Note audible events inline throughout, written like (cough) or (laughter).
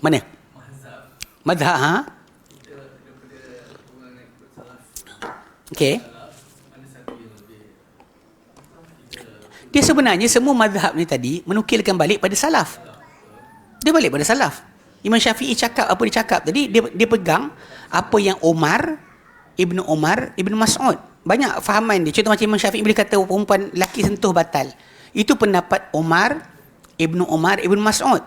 Mana? Mazhab. Ha? Okey. Dia sebenarnya semua mazhab ni tadi menukilkan balik pada salaf. Dia balik pada salaf. Imam Syafi'i cakap apa dia cakap tadi, dia, dia pegang apa yang Omar, Ibnu Omar, Ibnu Mas'ud. Banyak fahaman dia. Contoh macam Imam Syafi'i bila kata perempuan lelaki sentuh batal. Itu pendapat Omar, Ibnu Omar, Ibnu Mas'ud.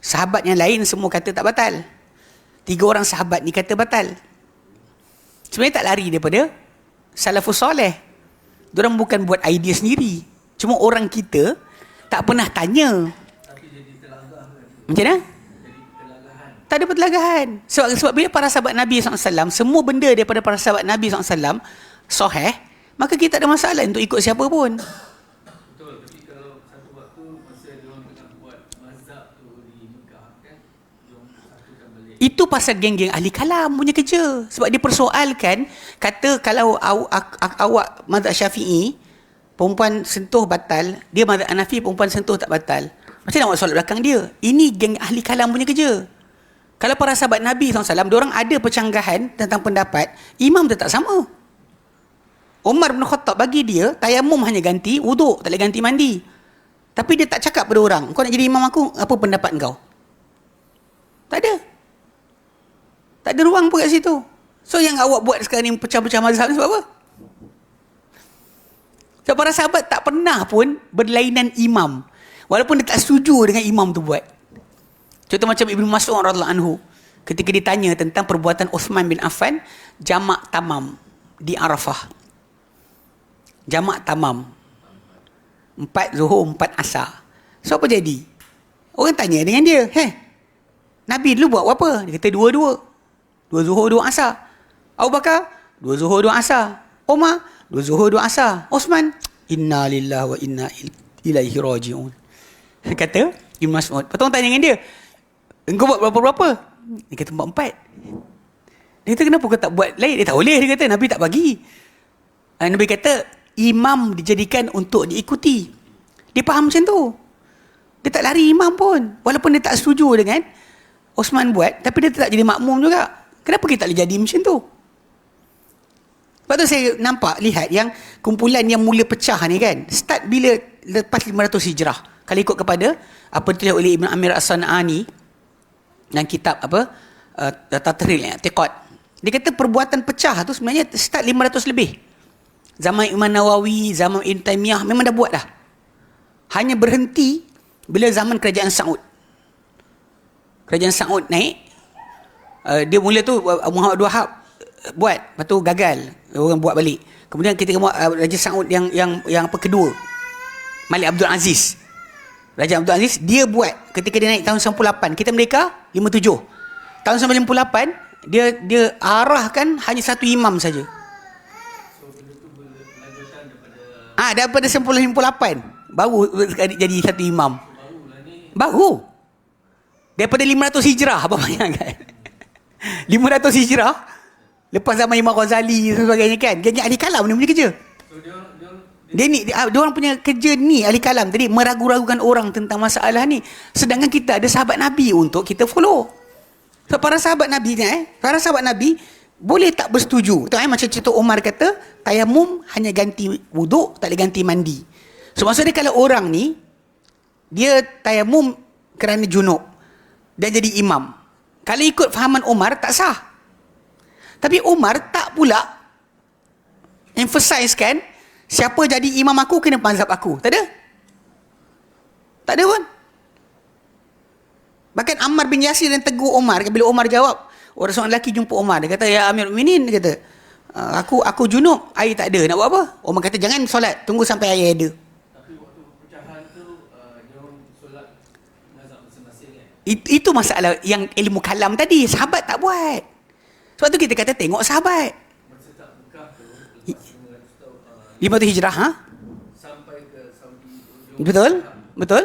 Sahabat yang lain semua kata tak batal. Tiga orang sahabat ni kata batal. Sebenarnya tak lari daripada salafus soleh. Diorang bukan buat idea sendiri. Cuma orang kita tak pernah tanya. Macam mana? Tak ada pertelagahan. Sebab, sebab bila para sahabat Nabi SAW, semua benda daripada para sahabat Nabi SAW, soheh, maka kita tak ada masalah untuk ikut siapa pun. Itu pasal geng-geng ahli kalam punya kerja. Sebab dia persoalkan, kata kalau aw, awak, awak mazhab syafi'i, perempuan sentuh batal, dia mazhab Hanafi perempuan sentuh tak batal. Macam mana awak solat belakang dia? Ini geng ahli kalam punya kerja. Kalau para sahabat Nabi SAW, orang ada percanggahan tentang pendapat, imam tetap sama. Umar bin Khattab bagi dia, tayamum hanya ganti, wuduk, tak boleh ganti mandi. Tapi dia tak cakap pada orang, kau nak jadi imam aku, apa pendapat kau? Tak ada. Tak ada ruang pun kat situ. So yang awak buat sekarang ni pecah-pecah mazhab ni sebab apa? Sebab para sahabat tak pernah pun berlainan imam. Walaupun dia tak setuju dengan imam tu buat. Contoh macam Ibn Mas'ud radhiyallahu anhu ketika ditanya tentang perbuatan Uthman bin Affan jamak tamam di Arafah. Jamak tamam. Empat zuhur, empat asar. So apa jadi? Orang tanya dengan dia, "Heh, Nabi dulu buat apa?" Dia kata dua-dua. Dua zuhur, dua asar. Abu Bakar, dua zuhur, dua asar. Umar, dua zuhur, dua asar. Osman, inna lillahi wa inna ilaihi raji'un. Kata, Ibn Mas'ud. Lepas orang tanya dengan dia, engkau buat berapa-berapa? Dia kata, empat-empat. Dia kata, kenapa kau tak buat lain? Dia tak boleh, dia kata, Nabi tak bagi. Ah, Nabi kata, imam dijadikan untuk diikuti. Dia faham macam tu. Dia tak lari imam pun. Walaupun dia tak setuju dengan Osman buat, tapi dia tak jadi makmum juga. Kenapa kita tak boleh jadi macam tu? Lepas tu saya nampak, lihat yang kumpulan yang mula pecah ni kan, start bila lepas 500 hijrah. Kalau ikut kepada apa ditulis oleh Ibn Amir As-San'ani dan kitab apa, uh, Tatril, Tiqat. Dia kata perbuatan pecah tu sebenarnya start 500 lebih. Zaman Imam Nawawi, zaman Ibn Taymiyah memang dah buat dah. Hanya berhenti bila zaman kerajaan Saud. Kerajaan Saud naik, uh, dia mula tu uh, Muhammad Wahab uh, buat. Lepas tu gagal orang buat balik. Kemudian kita uh, Raja Saud yang yang yang apa kedua Malik Abdul Aziz. Raja Abdul Aziz dia buat ketika dia naik tahun 98 kita mereka 57 tahun 98 dia dia arahkan hanya satu imam saja Ah, daripada 98 baru jadi satu imam. Baru. Daripada 500 hijrah apa bayangkan. (laughs) 500 hijrah lepas zaman Imam Ghazali dan sebagainya kan geng ahli kalam ni punya kerja dia ni dia, dia orang punya kerja ni ahli kalam tadi meragu-ragukan orang tentang masalah ni sedangkan kita ada sahabat nabi untuk kita follow so, para sahabat nabi ni eh para sahabat nabi boleh tak bersetuju tu eh macam cerita Omar kata tayamum hanya ganti wuduk tak boleh ganti mandi so maksudnya kalau orang ni dia tayamum kerana junub dan jadi imam kalau ikut fahaman Umar tak sah. Tapi Umar tak pula emphasize kan siapa jadi imam aku kena mazhab aku. Tak ada? Tak ada pun. Bahkan Ammar bin Yasir dan tegur Umar bila Umar jawab, orang seorang lelaki jumpa Umar dia kata ya Amir Minin dia kata ah, aku aku junub air tak ada nak buat apa? Umar kata jangan solat tunggu sampai air ada. It, itu masalah yang ilmu kalam tadi. Sahabat tak buat. Sebab tu kita kata tengok sahabat. Lima tu hijrah, ha? Betul? Betul?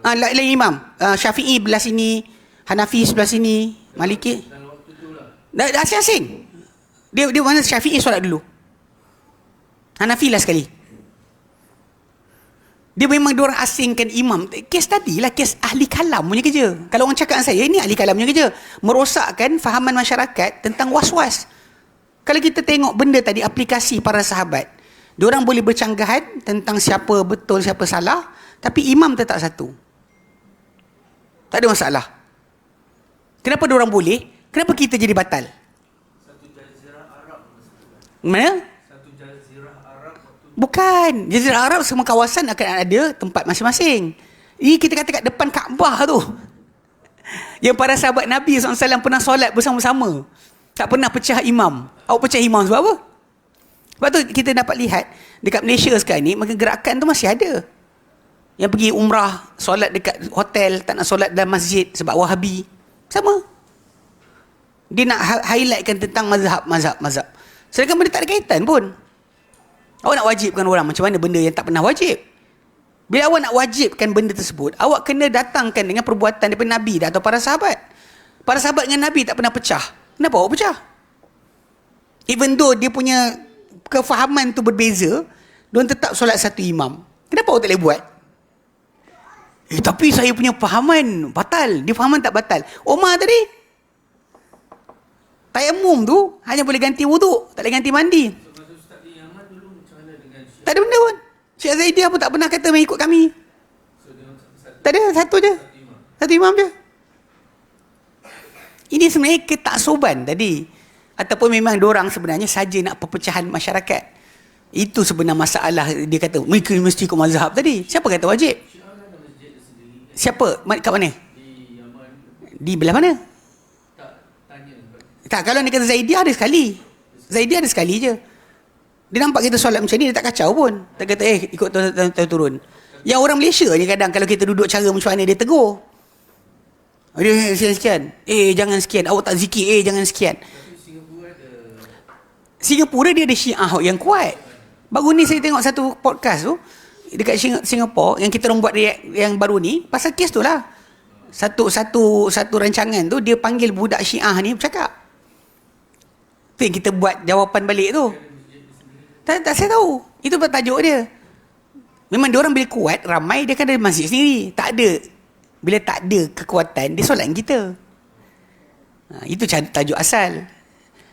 Ah, lain imam. Uh, Syafi'i belah sini, Hanafi sebelah sini, Maliki. Dah, dah asing-asing. Dia dia mana Syafi'i solat dulu. Hanafi lah sekali. Dia memang diorang asingkan imam. Kes tadi lah kes ahli kalam punya kerja. Kalau orang cakap saya, ini ahli kalam punya kerja. Merosakkan fahaman masyarakat tentang was-was. Kalau kita tengok benda tadi, aplikasi para sahabat. Diorang boleh bercanggahan tentang siapa betul, siapa salah. Tapi imam tetap satu. Tak ada masalah. Kenapa diorang boleh? Kenapa kita jadi batal? Mana? Bukan. Jazirah Arab semua kawasan akan ada tempat masing-masing. Ini kita kata kat depan Kaabah tu. Yang para sahabat Nabi SAW pernah solat bersama-sama. Tak pernah pecah imam. Awak pecah imam sebab apa? Sebab tu kita dapat lihat dekat Malaysia sekarang ni, maka gerakan tu masih ada. Yang pergi umrah, solat dekat hotel, tak nak solat dalam masjid sebab wahabi. Sama. Dia nak highlightkan tentang mazhab, mazhab, mazhab. Sedangkan benda tak ada kaitan pun. Awak nak wajibkan orang macam mana benda yang tak pernah wajib. Bila awak nak wajibkan benda tersebut, awak kena datangkan dengan perbuatan daripada Nabi atau para sahabat. Para sahabat dengan Nabi tak pernah pecah. Kenapa awak pecah? Even though dia punya kefahaman tu berbeza, dia tetap solat satu imam. Kenapa awak tak boleh buat? Eh, tapi saya punya fahaman batal. Dia fahaman tak batal. Omar tadi, tayamum tu hanya boleh ganti wuduk, tak boleh ganti mandi. Tak ada benda pun. Syekh Zaidiah pun tak pernah kata mengikut kami. Tak ada, satu je. Satu imam je. Ini sebenarnya ketaksuban tadi. Ataupun memang orang sebenarnya saja nak perpecahan masyarakat. Itu sebenarnya masalah dia kata, mereka mesti ikut mazhab tadi. Siapa kata wajib? Siapa? Kat mana? Di belah mana? Tak, kalau dia kata Zaidiah ada sekali. Zaidiah ada sekali je. Dia nampak kita solat macam ni, dia tak kacau pun. Tak kata, eh, ikut turun. Yang orang Malaysia ni kadang, kalau kita duduk cara macam mana, dia tegur. Dia sekian-sekian. Eh, jangan sekian. Awak tak zikir, eh, jangan sekian. Singapura dia ada syiah yang kuat. Baru ni saya tengok satu podcast tu, dekat Singapura, yang kita orang buat yang baru ni, pasal kes tu lah. Satu satu satu rancangan tu, dia panggil budak syiah ni bercakap. Tu yang kita buat jawapan balik tu. Tak, tak saya tahu. Itu tajuk dia. Memang dia orang bila kuat, ramai dia kan ada masjid sendiri. Tak ada. Bila tak ada kekuatan, dia solat kita. Ha, itu tajuk asal.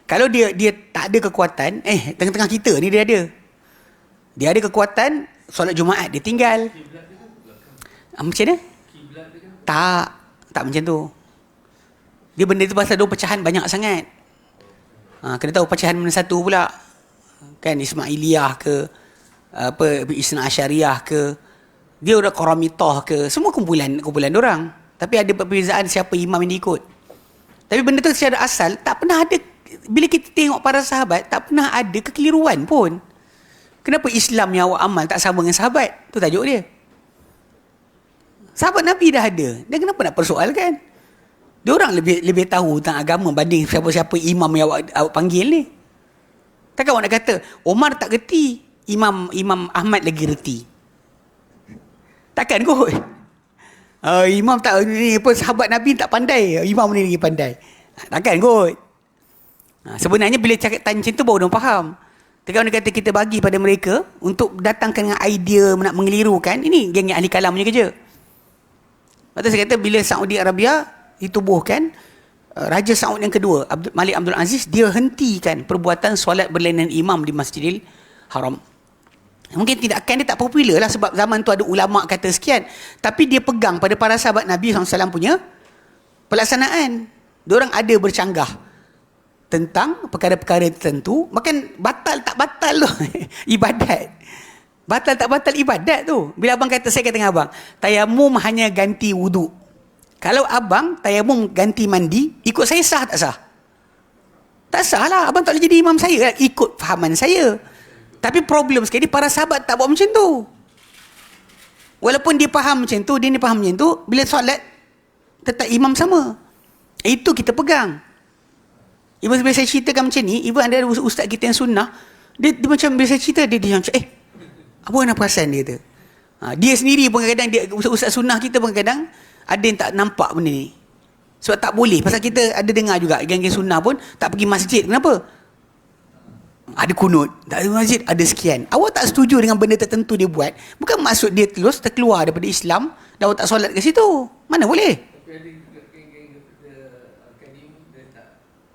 Kalau dia dia tak ada kekuatan, eh tengah-tengah kita ni dia ada. Dia ada kekuatan, solat Jumaat dia tinggal. Ha, macam mana? Tak. Tak macam tu. Dia benda tu pasal dua pecahan banyak sangat. Ha, kena tahu pecahan mana satu pula kan Ismailiyah ke apa Isna Asyariah ke dia udah Qaramitah ke semua kumpulan kumpulan orang tapi ada perbezaan siapa imam yang ikut tapi benda tu secara asal tak pernah ada bila kita tengok para sahabat tak pernah ada kekeliruan pun kenapa Islam yang awak amal tak sama dengan sahabat? Tu tajuk dia. Sahabat Nabi dah ada. Dan kenapa nak persoalkan? Dia orang lebih lebih tahu tentang agama banding siapa-siapa imam yang awak, awak panggil ni. Takkan awak nak kata Omar tak reti Imam Imam Ahmad lagi reti. Takkan kot. Uh, (laughs) Imam tak ni apa sahabat Nabi tak pandai. Imam ni lagi pandai. Takkan kot. Uh, Sebenarnya bila cakap tanya macam tu baru dia faham Tapi orang kata kita bagi pada mereka Untuk datangkan dengan idea nak mengelirukan Ini geng ahli kalam punya kerja tu saya kata bila Saudi Arabia ditubuhkan Uh, Raja Saud yang kedua, Malik Abdul Aziz, dia hentikan perbuatan solat berlainan imam di Masjidil Haram. Mungkin tidak akan dia tak popular lah sebab zaman tu ada ulama kata sekian. Tapi dia pegang pada para sahabat Nabi SAW punya pelaksanaan. Diorang ada bercanggah tentang perkara-perkara tertentu. Makan batal tak batal tu (laughs) ibadat. Batal tak batal ibadat tu. Bila abang kata, saya kata dengan abang, tayamum hanya ganti wuduk. Kalau abang tayamum ganti mandi, ikut saya sah tak sah? Tak sah lah. Abang tak boleh jadi imam saya. Ikut fahaman saya. Tapi problem sekali, para sahabat tak buat macam tu. Walaupun dia faham macam tu, dia ni faham macam tu, bila solat, tetap imam sama. Itu kita pegang. Ibu bila saya ceritakan macam ni, ibu ada ustaz kita yang sunnah, dia, dia macam bila saya cerita, dia, dia macam, eh, apa nak perasan dia tu? Ha, dia sendiri pun kadang-kadang, dia, ustaz sunnah kita pun kadang ada yang tak nampak benda ni. Sebab tak boleh. Pasal kita ada dengar juga geng-geng sunnah pun tak pergi masjid. Kenapa? Ada kunut. Tak ada masjid, ada sekian. Awak tak setuju dengan benda tertentu dia buat. Bukan maksud dia terus terkeluar daripada Islam dan awak tak solat ke situ. Mana boleh?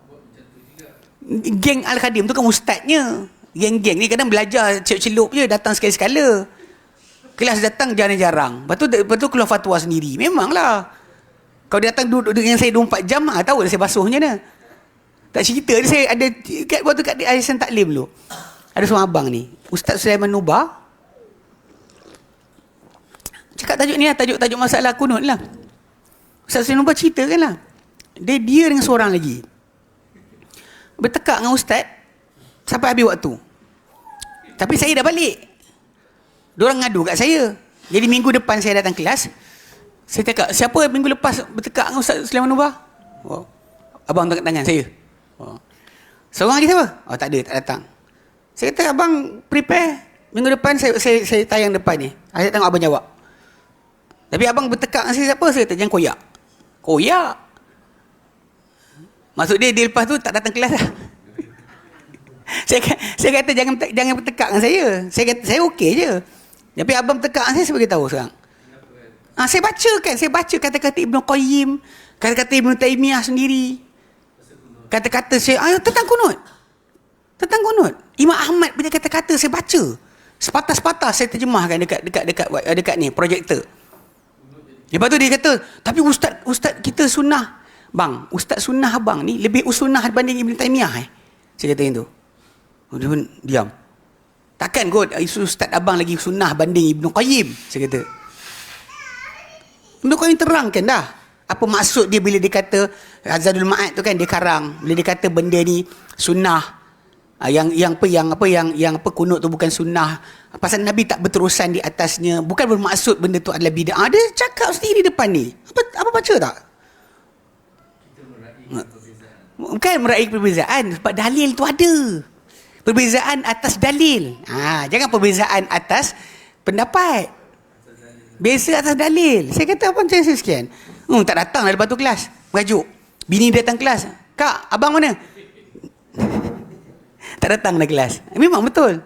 Macam. Geng Al-Khadim tu kan ustaznya. Geng-geng ni kadang belajar celup-celup je datang sekali-sekala. Kelas datang jarang-jarang. Lepas tu, lepas tu keluar fatwa sendiri. Memanglah. Kalau dia datang duduk dengan saya 24 jam, ah, tahu dah saya basuhnya dah. Tak cerita dia saya ada kat waktu kat Aisan Taklim dulu. Ada seorang abang ni, Ustaz Sulaiman Nubar. Cakap tajuk ni lah, tajuk-tajuk masalah kunut lah. Ustaz Sulaiman Nubar ceritakan lah. Dia, dia dengan seorang lagi. Bertekak dengan Ustaz sampai habis waktu. Tapi saya dah balik. Diorang ngadu kat saya. Jadi minggu depan saya datang kelas. Saya cakap, siapa minggu lepas bertekak dengan Ustaz Sulaiman Nubar? Oh. Abang tangkap tangan saya. Oh. Seorang lagi siapa? Oh tak ada, tak datang. Saya kata, abang prepare. Minggu depan saya, saya, saya tayang depan ni. Saya tengok abang jawab. Tapi abang bertekak dengan saya siapa? Saya kata, jangan koyak. Koyak? Maksud dia, dia lepas tu tak datang kelas lah. (laughs) saya, saya kata, jangan jangan bertekak dengan saya. Saya kata, saya okey je. Tapi abang bertekak saya, saya beritahu sekarang. Ha, saya baca kan, saya baca kata-kata Ibn Qayyim, kata-kata Ibn Taymiyah sendiri. Kata-kata saya, ah, tentang kunut. Tentang kunut. Imam Ahmad punya kata-kata saya baca. Sepatah-sepatah saya terjemahkan dekat dekat dekat dekat, dekat ni, projektor. Lepas tu dia kata, tapi ustaz ustaz kita sunnah. Bang, ustaz sunnah abang ni lebih usunnah dibanding Ibn Taymiyah eh. Saya kata macam tu. Dia pun diam. Takkan kot isu ustaz abang lagi sunnah banding Ibn Qayyim. Saya kata. Ibn Qayyim terangkan dah. Apa maksud dia bila dia kata Azadul Ma'ad tu kan dia karang. Bila dia kata benda ni sunnah. Ah, yang yang apa yang apa yang yang apa kunut tu bukan sunnah. Pasal Nabi tak berterusan di atasnya. Bukan bermaksud benda tu adalah bid'ah. Ah, Dia cakap sendiri depan ni. Apa apa baca tak? Bukan meraih perbezaan sebab dalil tu ada. Perbezaan atas dalil. Ha, jangan perbezaan atas pendapat. Beza atas dalil. Saya kata apa macam saya sekian. Hmm, tak datang lah lepas tu kelas. Merajuk. Bini datang kelas. Kak, abang mana? (laughs) tak datang dah kelas. Memang betul.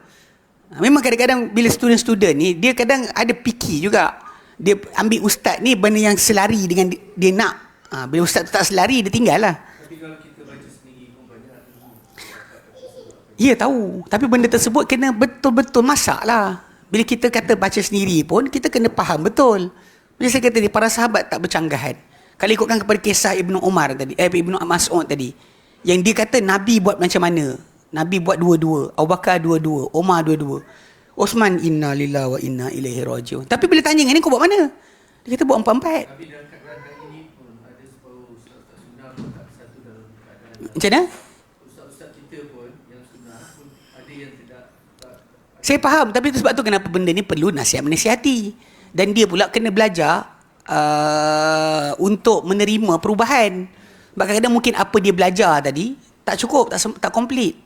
Memang kadang-kadang bila student-student ni, dia kadang ada picky juga. Dia ambil ustaz ni benda yang selari dengan dia, dia nak. Ha, bila ustaz tu tak selari, dia tinggal lah. Tapi kalau kita baca sendiri pun banyak ilmu. Ya tahu. Tapi benda tersebut kena betul-betul masak lah. Bila kita kata baca sendiri pun, kita kena faham betul. Bila saya kata ni, para sahabat tak bercanggahan. Kalau ikutkan kepada kisah Ibnu Umar tadi, eh, Ibnu Mas'ud tadi. Yang dia kata Nabi buat macam mana? Nabi buat dua-dua. Abu Bakar dua-dua. Umar dua-dua. Osman inna lillahi wa inna ilaihi rajiun. Tapi bila tanya dengan ni, kau buat mana? Dia kata buat empat-empat. Tapi dalam keadaan ini pun ada separuh ustaz-ustaz sunnah pun tak satu dalam keadaan. Macam mana? Ustaz-ustaz kita pun yang sunnah pun ada yang tidak tak Saya faham tapi itu sebab tu kenapa benda ni perlu nasihat menasihati. Dan dia pula kena belajar uh, untuk menerima perubahan. Sebab kadang-kadang mungkin apa dia belajar tadi tak cukup, tak tak komplit.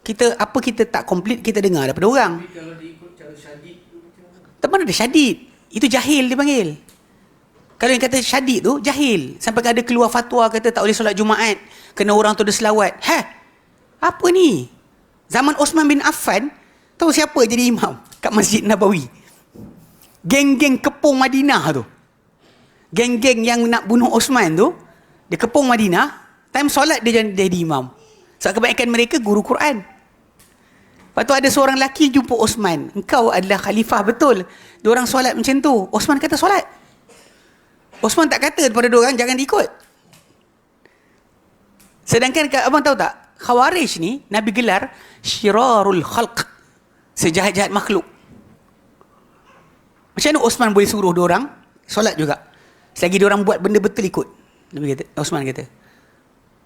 Kita apa kita tak komplit kita dengar daripada orang. Tapi kalau diikut cara syadid tu macam mana? Tak mana ada syadid. Itu jahil dia panggil. Kalau yang kata syadid tu jahil. Sampai ada keluar fatwa kata tak boleh solat Jumaat. Kena orang tu ada selawat. Ha? Apa ni? Zaman Osman bin Affan, tahu siapa jadi imam kat Masjid Nabawi? Geng-geng kepung Madinah tu. Geng-geng yang nak bunuh Osman tu, dia kepung Madinah, time solat dia jadi, imam. Sebab kebanyakan mereka guru Quran. Lepas tu ada seorang lelaki jumpa Osman. Engkau adalah khalifah betul. Diorang solat macam tu. Osman kata solat. Osman tak kata kepada diorang jangan diikut. Sedangkan abang tahu tak? Khawarij ni Nabi gelar syirarul khalq. Sejahat-jahat makhluk. Macam mana Osman boleh suruh diorang solat juga? Selagi diorang buat benda betul ikut. Nabi kata, Osman kata.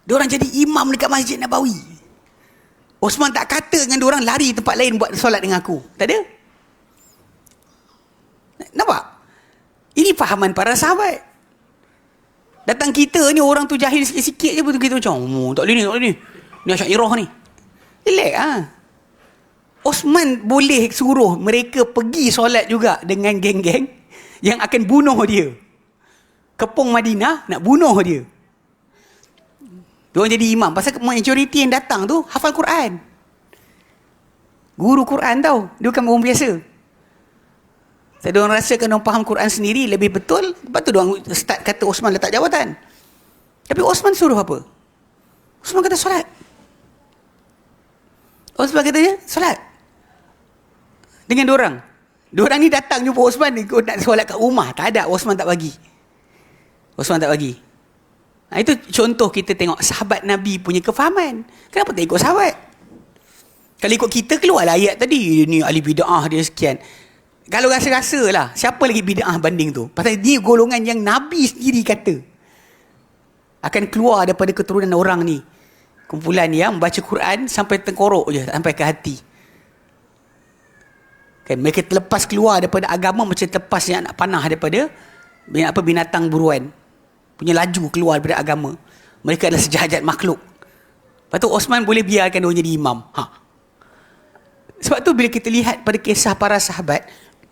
Diorang jadi imam dekat Masjid Nabawi. Osman tak kata dengan diorang lari tempat lain buat solat dengan aku. Tak ada. Nampak? Ini fahaman para sahabat. Datang kita ni orang tu jahil sikit-sikit je pun kita macam, oh, tak boleh ni, tak boleh ni. Ni Asyairah ni. Relax ah. Osman boleh suruh mereka pergi solat juga dengan geng-geng yang akan bunuh dia. Kepung Madinah nak bunuh dia. Diorang jadi imam. Pasal majoriti yang datang tu hafal Quran. Guru Quran tau. Dia bukan orang biasa. Tapi orang rasa orang faham Quran sendiri lebih betul. Lepas tu orang start kata Osman letak jawatan. Tapi Osman suruh apa? Osman kata solat. Osman kata dia solat. Dengan diorang. Diorang ni datang jumpa Osman ni nak solat kat rumah. Tak ada. Osman tak bagi. Osman tak bagi. Nah, itu contoh kita tengok sahabat Nabi punya kefahaman. Kenapa tak ikut sahabat? Kalau ikut kita keluarlah ayat tadi. Ni ahli bida'ah dia sekian. Kalau rasa-rasa lah. Siapa lagi bida'ah banding tu? Pasal ni golongan yang Nabi sendiri kata. Akan keluar daripada keturunan orang ni. Kumpulan yang membaca Quran sampai tengkorok je. Sampai ke hati. Kan, mereka terlepas keluar daripada agama macam terlepas yang nak panah daripada apa binatang buruan. Punya laju keluar daripada agama. Mereka adalah sejahat makhluk. Lepas tu Osman boleh biarkan dia jadi imam. Ha. Sebab tu bila kita lihat pada kisah para sahabat,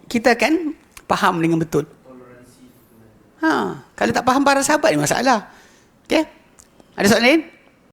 kita akan faham dengan betul. Ha, kalau tak faham para sahabat ni masalah. Okey? Ada soalan lain?